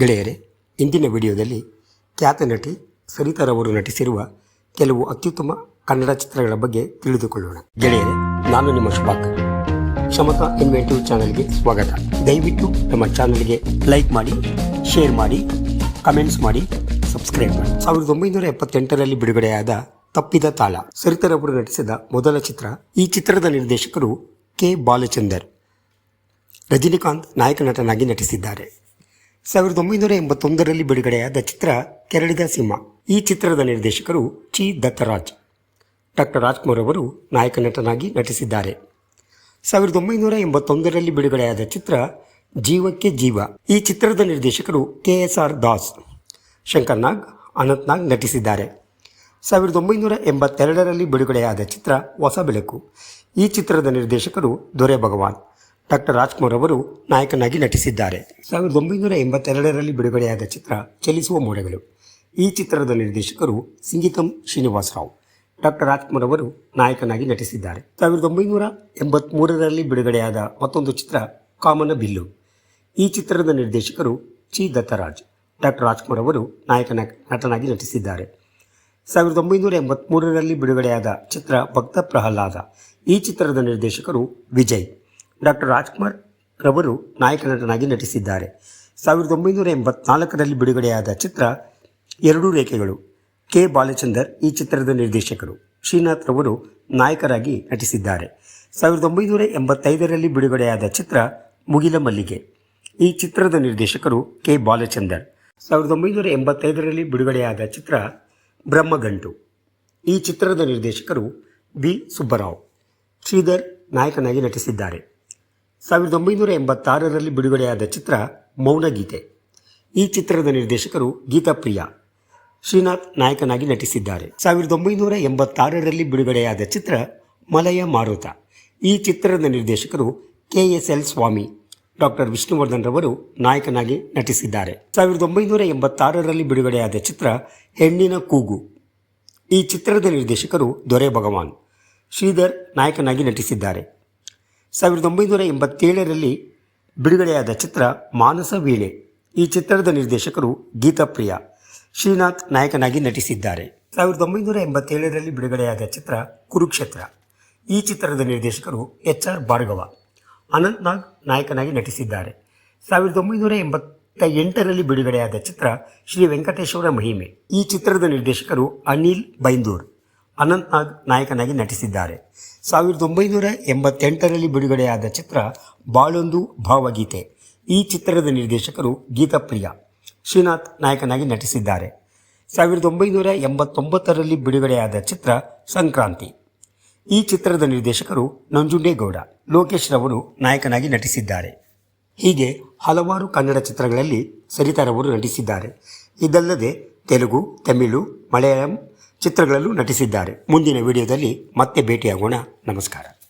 ಗೆಳೆಯರೇ, ಇಂದಿನ ವಿಡಿಯೋದಲ್ಲಿ ಖ್ಯಾತ ನಟಿ ಸರಿತಾರವರು ನಟಿಸಿರುವ ಕೆಲವು ಅತ್ಯುತ್ತಮ ಕನ್ನಡ ಚಿತ್ರಗಳ ಬಗ್ಗೆ ತಿಳಿದುಕೊಳ್ಳೋಣ. ಗೆಳೆಯರೆ, ನಾನು ನಿಮ್ಮ ಶುಭಾಕ. ಕ್ಷಮತಾ ಇನ್ವೆಂಟಿವ್ ಚಾನಲ್ಗೆ ಸ್ವಾಗತ. ದಯವಿಟ್ಟು ನಮ್ಮ ಚಾನಲ್ಗೆ ಲೈಕ್ ಮಾಡಿ, ಶೇರ್ ಮಾಡಿ, ಕಮೆಂಟ್ಸ್ ಮಾಡಿ, ಸಬ್ಸ್ಕ್ರೈಬ್ ಮಾಡಿ. ಸಾವಿರದ ಒಂಬೈನೂರ ಎಪ್ಪತ್ತೆಂಟರಲ್ಲಿ ಬಿಡುಗಡೆಯಾದ ತಪ್ಪಿದ ತಾಳ ಸರಿತಾರವರು ನಟಿಸಿದ ಮೊದಲ ಚಿತ್ರ, ಈ ಚಿತ್ರದ ನಿರ್ದೇಶಕರು ಕೆ. ಬಾಲಚಂದರ್, ರಜನಿಕಾಂತ್ ನಾಯಕ ನಟನಾಗಿ ನಟಿಸಿದ್ದಾರೆ. ಸಾವಿರದ ಒಂಬೈನೂರ ಎಂಬತ್ತೊಂದರಲ್ಲಿ ಬಿಡುಗಡೆಯಾದ ಚಿತ್ರ ಕೆರಳಿದ ಸಿಂಹ. ಈ ಚಿತ್ರದ ನಿರ್ದೇಶಕರು ಚಿ. ದತ್ತರಾಜ್. ಡಾಕ್ಟರ್ ರಾಜ್ಕುಮಾರ್ ಅವರು ನಾಯಕ ನಟನಾಗಿ ನಟಿಸಿದ್ದಾರೆ. ಸಾವಿರದ ಒಂಬೈನೂರ ಎಂಬತ್ತೊಂದರಲ್ಲಿ ಬಿಡುಗಡೆಯಾದ ಚಿತ್ರ ಜೀವಕ್ಕೆ ಜೀವ. ಈ ಚಿತ್ರದ ನಿರ್ದೇಶಕರು K S R Das, Shankar Nag, Anant Nag ನಟಿಸಿದ್ದಾರೆ. ಸಾವಿರದ ಒಂಬೈನೂರ ಎಂಬತ್ತೆರಡರಲ್ಲಿ ಬಿಡುಗಡೆಯಾದ ಚಿತ್ರ ಹೊಸ ಬೆಳಕು. ಈ ಚಿತ್ರದ ನಿರ್ದೇಶಕರು ದೊರೆ ಭಗವಾನ್. ಡಾಕ್ಟರ್ ರಾಜ್ಕುಮಾರ್ ಅವರು ನಾಯಕನಾಗಿ ನಟಿಸಿದ್ದಾರೆ. ಸಾವಿರದ ಒಂಬೈನೂರ ಎಂಬತ್ತೆರಡರಲ್ಲಿ ಬಿಡುಗಡೆಯಾದ ಚಿತ್ರ ಚಲಿಸುವ ಮೋಡಗಳು. ಈ ಚಿತ್ರದ ನಿರ್ದೇಶಕರು ಸಿಂಗಿತಂ ಶ್ರೀನಿವಾಸರಾವ್. ಡಾಕ್ಟರ್ ರಾಜ್ಕುಮಾರ್ ಅವರು ನಾಯಕನಾಗಿ ನಟಿಸಿದ್ದಾರೆ. ಸಾವಿರದ ಒಂಬೈನೂರ ಎಂಬತ್ಮೂರರಲ್ಲಿ ಬಿಡುಗಡೆಯಾದ ಮತ್ತೊಂದು ಚಿತ್ರ ಕಾಮನ ಬಿಲ್ಲು. ಈ ಚಿತ್ರದ ನಿರ್ದೇಶಕರು ಚಿ ದತ್ತರಾಜ್. ಡಾಕ್ಟರ್ ರಾಜ್ಕುಮಾರ್ ಅವರು ನಾಯಕನ ನಟನಾಗಿ ನಟಿಸಿದ್ದಾರೆ. ಸಾವಿರದ ಒಂಬೈನೂರ ಎಂಬತ್ಮೂರರಲ್ಲಿ ಬಿಡುಗಡೆಯಾದ ಚಿತ್ರ ಭಕ್ತ ಪ್ರಹ್ಲಾದ. ಈ ಚಿತ್ರದ ನಿರ್ದೇಶಕರು ವಿಜಯ್. ಡಾಕ್ಟರ್ ರಾಜ್ಕುಮಾರ್ ರವರು ನಾಯಕ ನಟನಾಗಿ ನಟಿಸಿದ್ದಾರೆ. ಸಾವಿರದ ಒಂಬೈನೂರ ಎಂಬತ್ನಾಲ್ಕರಲ್ಲಿ ಬಿಡುಗಡೆಯಾದ ಚಿತ್ರ ಎರಡು ರೇಖೆಗಳು. ಕೆ. ಬಾಲಚಂದರ್ ಈ ಚಿತ್ರದ ನಿರ್ದೇಶಕರು. ಶ್ರೀನಾಥ್ ರವರು ನಾಯಕರಾಗಿ ನಟಿಸಿದ್ದಾರೆ. ಸಾವಿರದ ಒಂಬೈನೂರ ಎಂಬತ್ತೈದರಲ್ಲಿ ಬಿಡುಗಡೆಯಾದ ಚಿತ್ರ ಮುಗಿಲ ಮಲ್ಲಿಗೆ. ಈ ಚಿತ್ರದ ನಿರ್ದೇಶಕರು ಕೆ. ಬಾಲಚಂದರ್. ಸಾವಿರದ ಒಂಬೈನೂರ ಎಂಬತ್ತೈದರಲ್ಲಿ ಬಿಡುಗಡೆಯಾದ ಚಿತ್ರ ಬ್ರಹ್ಮಗಂಟು ಈ ಚಿತ್ರದ ನಿರ್ದೇಶಕರು ಬಿ. ಸುಬ್ಬರಾವ್. ಶ್ರೀಧರ್ ನಾಯಕನಾಗಿ ನಟಿಸಿದ್ದಾರೆ. ಸಾವಿರದ ಒಂಬೈನೂರ ಎಂಬತ್ತಾರರಲ್ಲಿ ಬಿಡುಗಡೆಯಾದ ಚಿತ್ರ ಮೌನಗೀತೆ ಈ ಚಿತ್ರದ ನಿರ್ದೇಶಕರು ಗೀತಾಪ್ರಿಯ, ಶ್ರೀನಾಥ್ ನಾಯಕನಾಗಿ ನಟಿಸಿದ್ದಾರೆ. ಸಾವಿರದ ಒಂಬೈನೂರ ಎಂಬತ್ತಾರರಲ್ಲಿ ಬಿಡುಗಡೆಯಾದ ಚಿತ್ರ ಮಲಯ ಮಾರುತ. ಈ ಚಿತ್ರದ ನಿರ್ದೇಶಕರು K S L Swamy doctor Vishnuvardhan ರವರು ನಾಯಕನಾಗಿ ನಟಿಸಿದ್ದಾರೆ. ಸಾವಿರದ ಒಂಬೈನೂರ ಎಂಬತ್ತಾರರಲ್ಲಿ ಬಿಡುಗಡೆಯಾದ ಚಿತ್ರ ಹೆಣ್ಣಿನ ಕೂಗು. ಈ ಚಿತ್ರದ ನಿರ್ದೇಶಕರು ದೊರೆ ಭಗವಾನ್, ಶ್ರೀಧರ್ ನಾಯಕನಾಗಿ ನಟಿಸಿದ್ದಾರೆ. ಸಾವಿರದ ಒಂಬೈನೂರ ಎಂಬತ್ತೇಳರಲ್ಲಿ ಬಿಡುಗಡೆಯಾದ ಚಿತ್ರ ಮಾನಸ ವೀಳೆ ಈ ಚಿತ್ರದ ನಿರ್ದೇಶಕರು ಗೀತಾಪ್ರಿಯ ಶ್ರೀನಾಥ್ ನಾಯಕನಾಗಿ ನಟಿಸಿದ್ದಾರೆ. ಸಾವಿರದ ಒಂಬೈನೂರ ಎಂಬತ್ತೇಳರಲ್ಲಿ ಬಿಡುಗಡೆಯಾದ ಚಿತ್ರ ಕುರುಕ್ಷೇತ್ರ. ಈ ಚಿತ್ರದ ನಿರ್ದೇಶಕರು ಎಚ್ ಆರ್ ಭಾರ್ಗವ ಅನಂತ್ನಾಗ್ ನಾಯಕನಾಗಿ ನಟಿಸಿದ್ದಾರೆ. ಸಾವಿರದ ಒಂಬೈನೂರ ಎಂಬತ್ತ ಎಂಟರಲ್ಲಿ ಬಿಡುಗಡೆಯಾದ ಚಿತ್ರ ಶ್ರೀ ವೆಂಕಟೇಶ್ವರ ಮಹಿಮೆ. ಈ ಚಿತ್ರದ ನಿರ್ದೇಶಕರು ಅನಿಲ್ ಬೈಂದೂರ್ ಅನಂತ್ ನಾಗ್ ನಾಯಕನಾಗಿ ನಟಿಸಿದ್ದಾರೆ. ಸಾವಿರದ ಒಂಬೈನೂರ ಎಂಬತ್ತೆಂಟರಲ್ಲಿ ಬಿಡುಗಡೆಯಾದ ಚಿತ್ರ ಬಾಳೊಂದು ಭಾವಗೀತೆ. ಈ ಚಿತ್ರದ ನಿರ್ದೇಶಕರು ಗೀತಾಪ್ರಿಯ, ಶ್ರೀನಾಥ್ ನಾಯಕನಾಗಿ ನಟಿಸಿದ್ದಾರೆ. ಸಾವಿರದ ಒಂಬೈನೂರ ಎಂಬತ್ತೊಂಬತ್ತರಲ್ಲಿ ಬಿಡುಗಡೆಯಾದ ಚಿತ್ರ ಸಂಕ್ರಾಂತಿ. ಈ ಚಿತ್ರದ ನಿರ್ದೇಶಕರು ನಂಜುಂಡೇಗೌಡ, ಲೋಕೇಶ್ ರವರು ನಾಯಕನಾಗಿ ನಟಿಸಿದ್ದಾರೆ. ಹೀಗೆ ಹಲವಾರು ಕನ್ನಡ ಚಿತ್ರಗಳಲ್ಲಿ ಸರಿತಾರವರು ನಟಿಸಿದ್ದಾರೆ. ಇದಲ್ಲದೆ ತೆಲುಗು, ತಮಿಳು, ಮಲಯಾಳಂ ಚಿತ್ರಗಳಲ್ಲೂ ನಟಿಸಿದ್ದಾರೆ. ಮುಂದಿನ ವಿಡಿಯೋದಲ್ಲಿ ಮತ್ತೆ ಭೇಟಿಯಾಗೋಣ. ನಮಸ್ಕಾರ.